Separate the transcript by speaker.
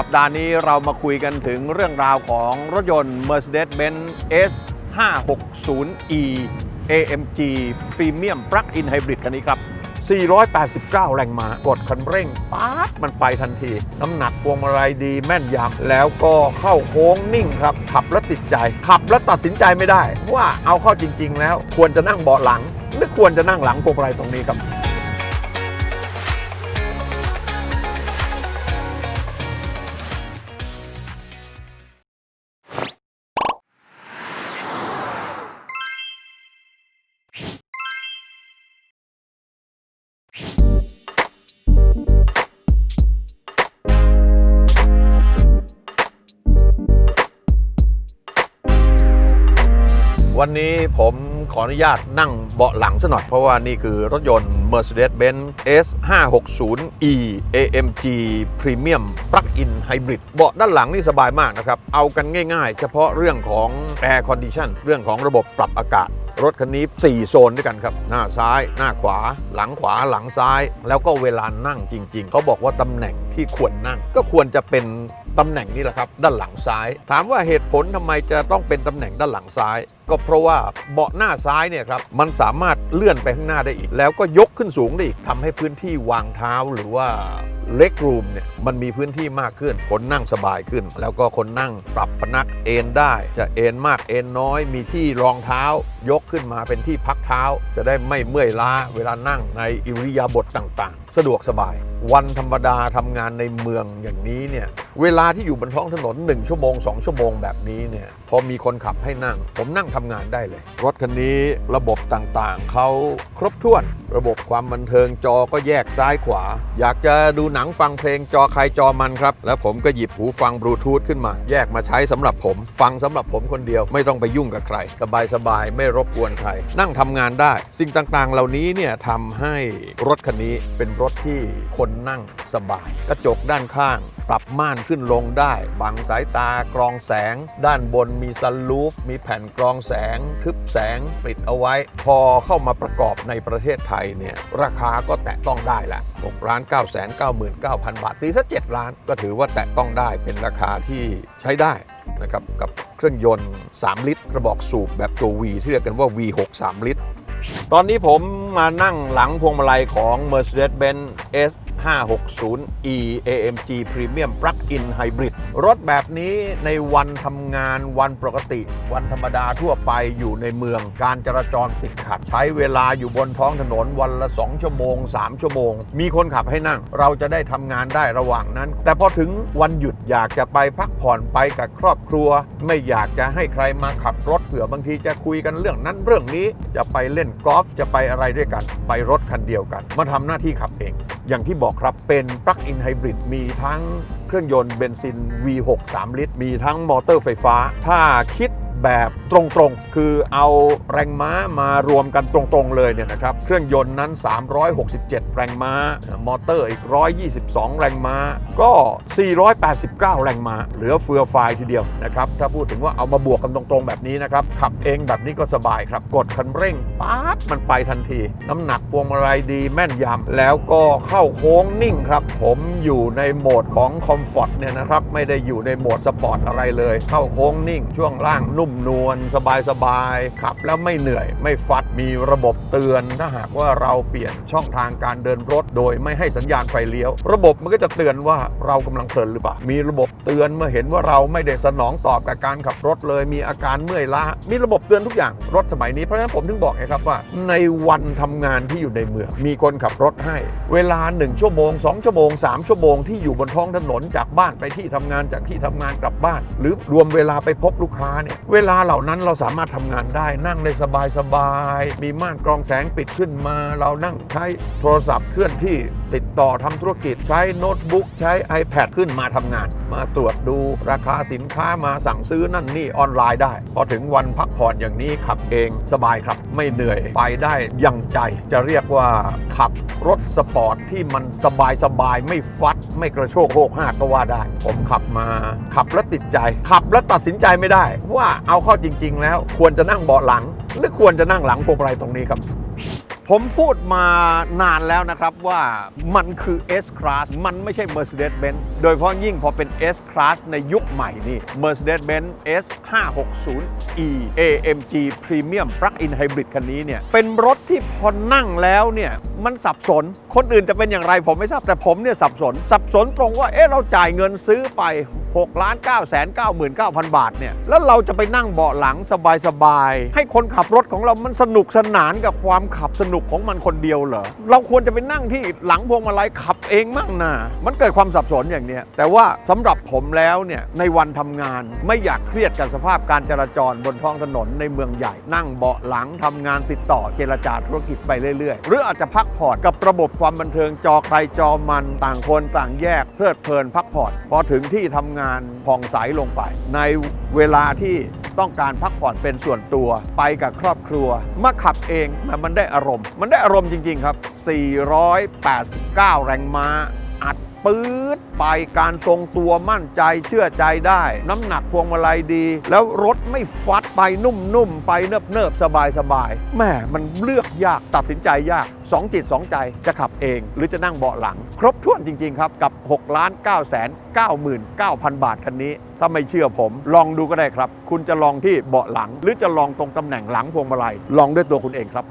Speaker 1: สัปดาห์นี้เรามาคุยกันถึงเรื่องราวของรถยนต์ Mercedes-Benz S 560e AMG Premium Plug-in Hybrid คันนี้ครับ 489 แรงม้ากดคันเร่งป๊าบมันไปทันที น้ำหนักพวงมาลัยดีแม่นยำแล้วก็เข้าโค้งนิ่งครับ ขับแล้วติดใจ ขับแล้วตัดสินใจไม่ได้ ว่าเอาเข้าจริง ๆ แล้ว ควรจะนั่งเบาะหลัง หรือควรจะนั่งหลังพวงมาลัยตรงนี้ครับ วันนี้ผมขออนุญาตนั่งเบาะหลังซะหน่อย เพราะว่านี่คือรถยนต์ Mercedes-Benz S 560e AMG Premium Plug-in Hybrid เบาะด้านหลังนี่สบายมากนะครับ เอากันง่ายๆ เฉพาะเรื่องของ Air Condition เรื่องของระบบปรับอากาศรถคันนี้ 4 โซนด้วยกันครับ หน้าซ้าย หน้าขวา หลังขวา หลังซ้าย แล้วก็เวลานั่งจริง ๆ เขาบอกว่าตำแหน่งที่ควรนั่ง ก็ควรจะเป็น ตำแหน่งนี้แหละครับ ด้านหลังซ้าย ถามว่าเหตุผลทำไมจะต้องเป็นตำแหน่งด้านหลังซ้าย ก็เพราะว่าเบาะหน้าซ้ายเนี่ยครับมันสามารถเลื่อนไปข้างหน้าได้อีก แล้วก็ยกขึ้นสูงได้อีกทำให้พื้นที่วางเท้าหรือว่าเล็กรูมเนี่ยมันมีพื้นที่มากขึ้น คนนั่งสบายขึ้น แล้วก็คนนั่งปรับพนักเอนได้ จะเอนมากเอนน้อย มีที่รองเท้า ยกขึ้นมาเป็นที่พักเท้า จะได้ไม่เมื่อยล้าเวลานั่งในอิริยาบถต่างๆ สะดวกสบาย วันธรรมดาทำงานในเมืองอย่างนี้เนี่ย เวลาที่อยู่บนท้องถนน 1 ชั่วโมง 2 ชั่วโมงแบบนี้เนี่ยพอมีคนขับให้นั่ง ผมนั่งทำงานได้เลย รถคันนี้ระบบต่างๆ เขาครบถ้วน ระบบความบันเทิงจอก็แยกซ้ายขวา อยากจะดูหนังฟังเพลงจอใครจอมันครับ แล้วผมก็หยิบหูฟังบลูทูธขึ้นมา แยกมาใช้สำหรับผม ฟังสำหรับผมคนเดียวไม่ต้องไปยุ่งกับใคร สบายๆไม่รบกวนใคร นั่งทำงานได้ สิ่งต่างๆ เหล่านี้เนี่ยทำให้รถคันนี้เป็นรถที่คนนั่งสบาย กระจกด้านข้าง ปรับม่านขึ้นลงได้ บังสายตากรองแสง ด้านบนมีซันลูฟ มีแผ่นกรองแสง ทึบแสงปิดเอาไว้ พอเข้ามาประกอบในประเทศไทยเนี่ยราคาก็แตะต้องได้ละ6ล้าน9 9 9 9 0 0 บาทตีซะ7ล้าน ก็ถือว่าแตะต้องได้เป็นราคาที่ใช้ได้นะครับกับเครื่องยนต์ 3 ลิตร กระบอกสูบแบบตัว V ที่เรียกกันว่า V6 3 ลิตร ตอนนี้ผมมานั่งหลังพวงมาลัยของ Mercedes-Benz S 560e AMG Premium Plug-in Hybrid รถแบบนี้ในวันทำงานวันปกติ วันธรรมดาทั่วไปอยู่ในเมืองการจราจรติดขัด ใช้เวลาอยู่บนท้องถนนวันละ 2 ชั่วโมง 3 ชั่วโมง มีคนขับให้นั่ง เราจะได้ทำงานได้ระหว่างนั้น แต่พอถึงวันหยุดอยากจะไปพักผ่อนไปกับครอบครัว ไม่อยากจะให้ใครมาขับรถเผื่อบางทีจะคุยกันเรื่องนั้นเรื่องนี้จะไปเล่นกอล์ฟจะไปอะไรด้วยกัน ไปรถคันเดียวกัน มาทำหน้าที่ขับเอง อย่างที่บอกครับเป็นปลั๊กอินไฮบริดมีทั้งเครื่องยนต์เบนซิน V6 3 ลิตร มีทั้งมอเตอร์ไฟฟ้า ถ้าคิด แบบตรงๆ คือเอาแรงม้ามารวมกันตรงๆเลยเนี่ยนะครับ เครื่องยนต์นั้น 367 แรงม้า มอเตอร์อีก 122 แรงม้า ก็ 489 แรงม้า เหลือเฟือไฟทีเดียวนะครับ ถ้าพูดถึงว่าเอามาบวกกันตรงๆ แบบนี้นะครับ ขับเองแบบนี้ก็สบายครับ กดคันเร่งปั๊บมันไปทันที น้ำหนักพวงมาลัยดีแม่นยำแล้วก็เข้าโค้งนิ่งครับ ผมอยู่ในโหมดของคอมฟอร์ตเนี่ยนะครับ ไม่ได้อยู่ในโหมดสปอร์ตอะไรเลย เข้าโค้งนิ่ง ช่วงล่างนุ่มนวลสบายๆขับแล้วไม่เหนื่อย ไม่ฟัดมีระบบเตือน ถ้าหากว่าเราเปลี่ยนช่องทางการเดินรถ โดยไม่ให้สัญญาณไฟเลี้ยว ระบบมันก็จะเตือนว่าเรากำลังเพลินหรือเปล่ามีระบบเตือนเมื่อเห็นว่าเราไม่ได้สนองตอบกับการขับรถเลย มีอาการเมื่อยล้ามีระบบเตือนทุกอย่างรถสมัยนี้เพราะฉะนั้นผมถึงบอกไงครับว่า ในวันทำงานที่อยู่ในเมืองมีคนขับรถให้ เวลา 1 ชั่วโมง 2 ชั่วโมง 3 ชั่วโมงที่อยู่บนท้องถนนจากบ้านไปที่ทำงานจากที่ทำงานกลับบ้าน หรือรวมเวลาไปพบลูกค้าเนี่ยเวลาเหล่านั้นเราสามารถทำงานได้ นั่งได้สบายสบายๆมีม่านกรองแสงปิดขึ้นมา เรานั่งใช้โทรศัพท์เคลื่อนที่ติดต่อทำธุรกิจใช้โน้ตบุ๊กใช้ iPad ขึ้นมาทำงาน มาตรวจดูราคาสินค้ามาสั่งซื้อนั่นนี่ออนไลน์ได้ พอถึงวันพักผ่อนอย่างนี้ขับเองสบายครับ ไม่เหนื่อยไปได้อยังใจ จะเรียกว่าขับรถสปอร์ตที่มันสบายสบายๆไม่ฟัด ไม่กระโชกโหกห้ากก็ว่าได้ ผมขับมาขับแล้วติดใจ ขับแล้วตัดสินใจไม่ได้ ว่าเอาเข้าจริง ๆ แล้วควรจะนั่งเบาะหลัง หรือควรจะนั่งหลังพวงมาลัยตรงนี้ครับ ผมพูดมานานแล้วนะครับว่ามันคือ S Class มันไม่ใช่ Mercedes-Benz โดยเฉพาะยิ่งพอเป็น S Class ในยุคใหม่นี่ Mercedes-Benz S 560 E AMG Premium Plug-in Hybrid คันนี้เนี่ย เป็นรถที่พอนั่งแล้วเนี่ย มันสับสน คนอื่นจะเป็นอย่างไรผมไม่ทราบแต่ผมเนี่ยสับสน สับสนตรงว่าเอ๊ะเราจ่ายเงินซื้อไป 6ล้าน9แสน99,000 บาทเนี่ยแล้วเราจะไปนั่งเบาะหลังสบายๆ ให้คนขับรถของเรามันสนุกสนานกับความขับสนุกของมันคนเดียวเหรอ เราควรจะไปนั่งที่หลังพวงมาลัยขับเองมั่งนะมันเกิดความสับสนอย่างเนี้ยแต่ว่าสำหรับผมแล้วเนี่ยในวันทำงานไม่อยากเครียดกับสภาพการจราจรบนท้องถนนในเมืองใหญ่ นั่งเบาะหลังทำงานติดต่อเจรจาธุรกิจไปเรื่อยๆ หรืออาจจะพักผ่อนกับระบบความบันเทิงจอใครจอมันต่างคนต่างแยกเพลิดเพลินพักผ่อนพอถึงที่ทำงานผ่องใสลงไป ในเวลาที่ต้องการพักผ่อนเป็นส่วนตัว ไปกับครอบครัว มาขับเองมันมันได้อารมณ์ มันได้อารมณ์จริง ๆ ครับ 489 แรงม้าอัด ปื๊ดไปการทรงตัวมั่นใจเชื่อใจได้ น้ำหนักพวงมาลัยดี แล้วรถไม่ฟัดไปนุ่มๆ ไปเนิบๆ สบายๆแม่มันเลือกยากตัดสินใจยากสองจิตสองใจจะขับเอง หรือจะนั่งเบาะหลัง ครบถ้วนจริง ๆ ครับ กับ 6 ล้าน9แสน99,000 บาทคันนี้ ถ้าไม่เชื่อผม ลองดูก็ได้ครับ คุณจะลองที่เบาะหลัง หรือจะลองตรงตำแหน่งหลังพวงมาลัยลองด้วยตัวคุณเองครับ